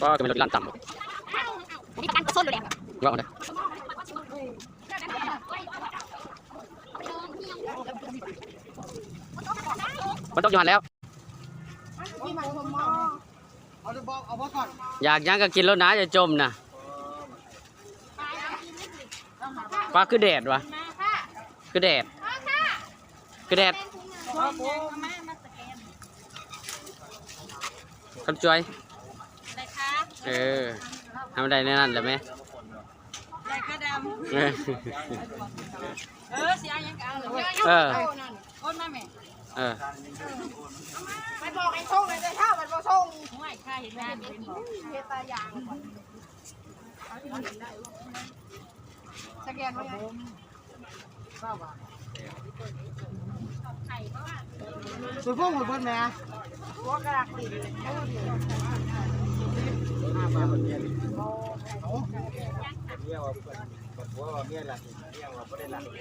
ก็จะเป็นรถร้านต่ำนี่การส้นดูแดงว่าเอาเลยมันต้องอยู่หันแล้วอยากยังก็กินแล้วนะอย่าจมนะปลาคือแดดวะคือแดดคือแดดคำจอย เออทำได้ในนั้นแหละไหมได้ข้าดเออำเออเสียยังกันเลยเออคนมาแม่เออมันบอกไอ้ส่งเลยถ้ามันบอกส่งไม่ค่าเห็นงานเป็นบอกเฮตายางสแกนไว้ไง สุดพวกหมดเบิดแม่หัวกระดักดิ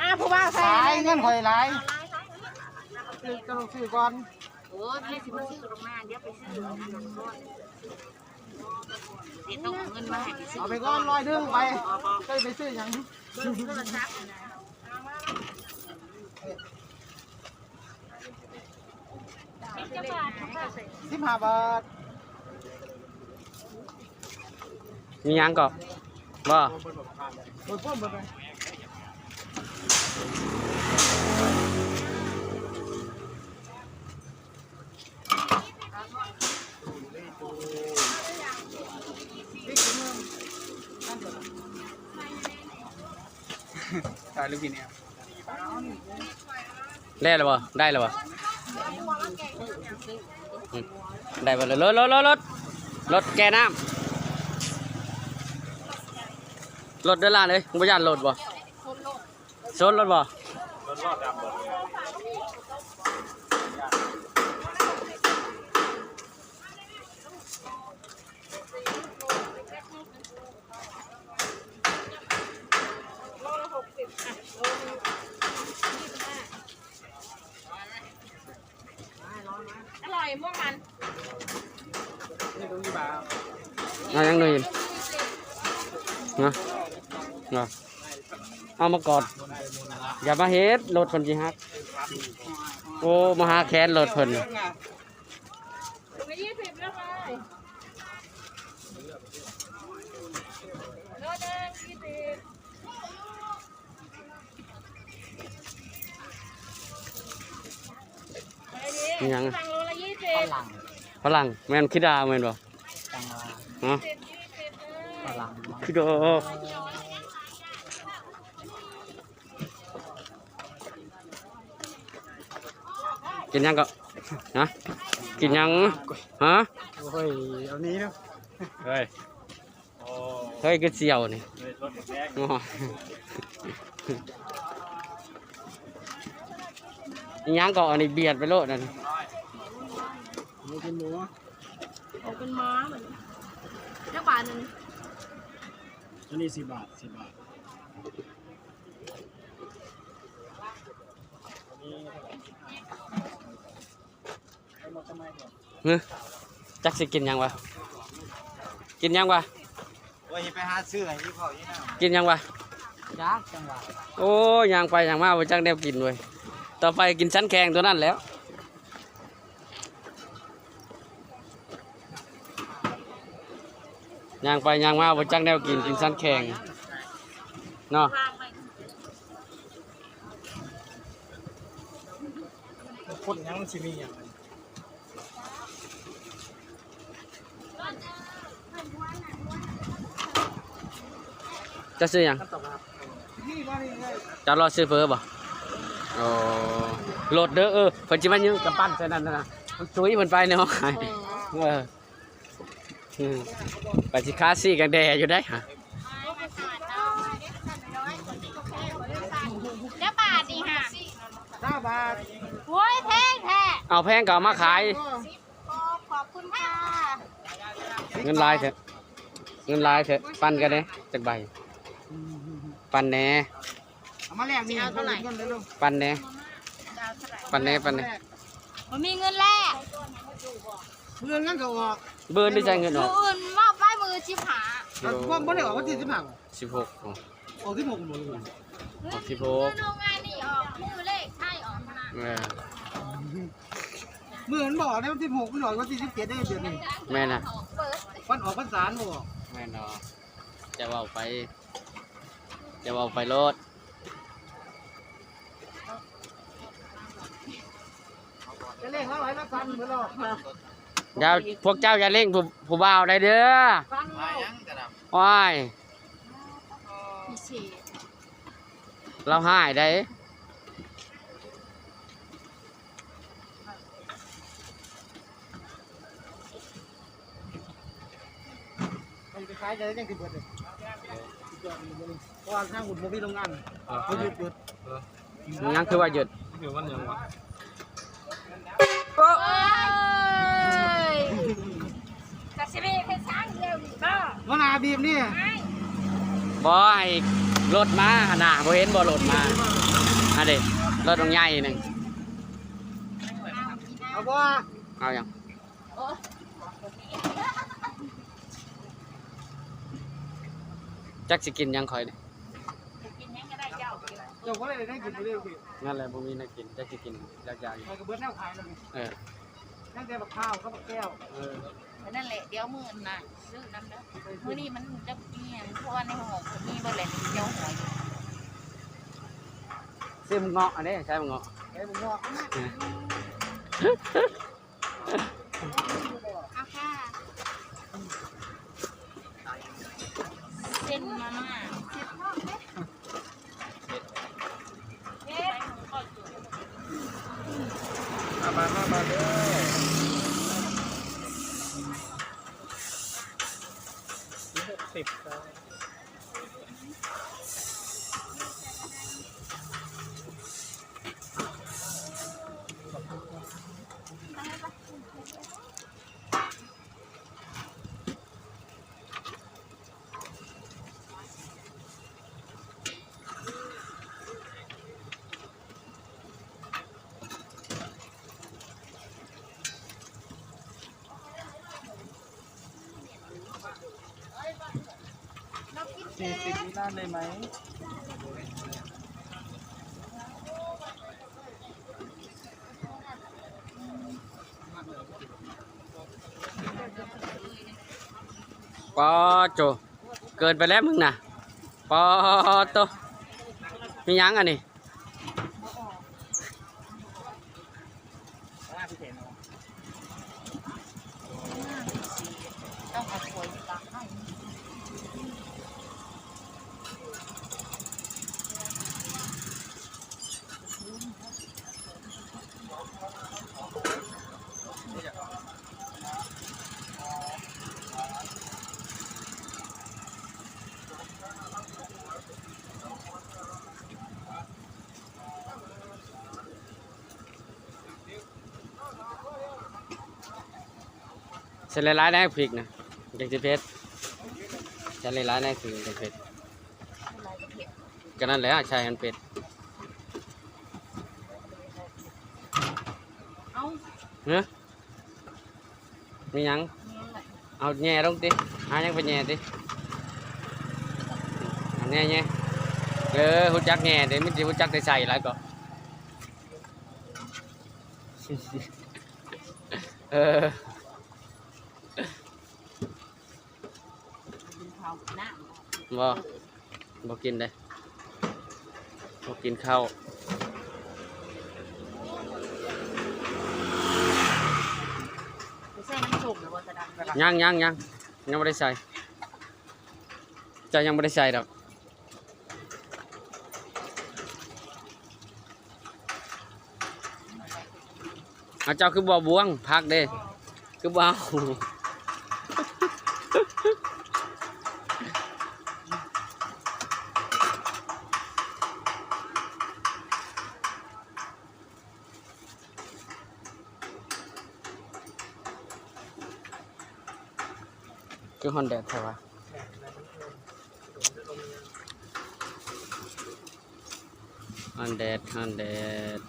อะผู้ว่าหใส่ลายเงินข่อยหลายซื้อก็ต้องซื้อก่อนโอ้พี่สิมาซื้อโรงงาเดี๋ยวไปซื้ออันะก่อนเดี๋ยวต้องเงินมาให้ไปซื้อเอาไปก่อนร้อยหนึงไปก็ไปซื้อหยังเบิ่งโทรศัพท์นะสิบห้าบาทมียังก็บ่หมดพวกหมดเลยตายลูกพี่เนี่ยได้แล้วบ่ได้แล้วบ่อืมได้บ่เลยรถ รถรถรถรถแกน้ำรถเดินล่างเลยมึงบ่ย่านรถบ่ชนรถบ่ อร่อยม่วงมัน นี่ตรงนี้บ่าว เอายังหน่อยนะนะเอามากอด อย่ามาเฮ็ดรถเพิ่นสิฮัก โอ้มาหาแค้นรถเพิ่นถุงละยี่สิบแล้วไปรถแดงยี่สิบมีหยังสั่งโลละยี่สิบ ฝรั่งแม่นคิดาแม่นบ่ฮะสิบยี่สิบเออคิดากินยังก็ฮะกินยังฮะโอ้ยเอานี้เนาะเฮ้ยเฮ้ยก็เสียวนี่อ๋ออีหยังก็อันนี้เบียดไปโลดนั่น หมูกินหมูเอาเป็นม้าเหมือนเจ้าบาทหนึ่งอันนี้สิบบาทสิบบาทเฮ้ยจักสิกินยังวะ กินยังวะว่าไปหาซื้อให้ที่เขาที่นั่นกินยังวะจ้าจังหวะโอ้ยางไปยางมาไปจักแนวกินเว้ยต่อไปกินชั้นแข็งตัวนั้นแล้ว ยางไปยางมาไปจักแนวกินกินชั้นแข็งเนาะคนยังชิมีอย่างไรจะซื้อหยังตอบรับนี่ก็นี่เลยจะรอซื้อเฟอบ่โอ้โหลดเด้อเออเพิ่นสิมายืมกำปั้นใส่นั่นน่ะนะมันซุยเพิ่นไปในห้องขายเอออืม ไปสิค้าซี่กันแดอยู่ได้ฮะเจ้าบาทนี่ค่ะเก้าบาทโอ้ยแพงแท้เอาแพงก็เอามาขาย ขอบคุณค่ะเงินลายเถอะเงินลายเถอะปั้นกันเด้จักใบปั้นแหน่เอามาแลกนี่เท่าไหร่เงินเลยลูกปั้นแหน่ปั้นแหน่ปั้นแหน่มันมีเงินแลกเงินนั่นก็ออก เบิร์นได้ใจเงินอผู้อกอื่นว่าไปอชิบหากิโลว่าไม่ได้ออกวันที่สิบห้าสิบหกอ๋อออกที่หกหมดเลยออกสิบหมือกโรงงานนี่ออกมือเลขใช่ออกนะเออเมื่อมันบอกในวันที่หกมันออกวันที่สิบเจ็ดได้เดือนหนึ่งแม่น่ะเปิดวันออกพรรษาบอก แม่นอจะเว่าไป จะเว่าไปรถจะเล่นเขาไว้แล้วกันเหมือนเรา อย่าพวกเจ้าอย่าเร่งผู้ผู้บ่าวได้เด้อฟันเราว้ายพิเศษเราหายได้มันจะคล้ายจะได้ยังติดเบิดเลยเพราะว่าทางหุ่นโมบิโรงงานเขาหยุดหยุดยังคือว่าหยุดคือวันยังวะเอ้ ยกับสิบีเป็นช้างเดียวนี่บ้าวันอาบีมนี่บอให้รถมาขนาดบ่เห็นบ่รถมาอันเด็รถตรงใหญ่หนึ่งเอาบ่เอาอย่างจักสิกินยังคอยนี่กินยังก็ได้เจ้าเดียวเจ้าก็เลยได้กินไปเรื่อยนั่นแหละบ่มีนักกินจักสิกินจักอย่างๆไปกับเบิร์ดแนวขายเลย เออ นั่งแต่บักข้าวข้าวบักแก้วเออนั่นแหละเดี๋ยวมื้อน่ะซื้อน้ำเด้อมื้อนี้มันจะเปลี่ยนเพราะว่าในห้องมีบ่แหละเจ้าหอยซื้อมึงเงาะอันนี้ใช่มึงเงาะไอ้บุญงอก เอาค่ะ เส้นมาม่า เจ็บท้องไหม มามามามาเด้ อสิ สี่สิบนี่น่าได้ไหมปอโจเกินไปแล้วมึงนะปอโตมียังอันนี้ ต้องเอาถ้วยตักให้ เสร็จหลายๆนะพริกนะจากสิเพชรใช้หลายๆนะคือจากเพชรก็นั่นแหละใช่อันเป็ดเอ้าเฮ้ยมีหยังนี่แหละเอาแง่ลงติหายังไปแง่ติเอาแง่แง่เออหุ่จักแง่เดี๋ยวมันจะหุ่จักได้ใส่หลายก็เออ กินข้าวน้ำบ่บ่กินเลยบ่กินข้าวไปใส่น้ำส้มหรือว่าจะดังยังยังยังยังไม่ได้ใส่เจะยังไม่ได้ใส่ดอกเอาเจ้าคือบ่บวงพักเด้คือบ่เอ คือฮอนแดดใช่ปะฮอนแดดฮอนแดด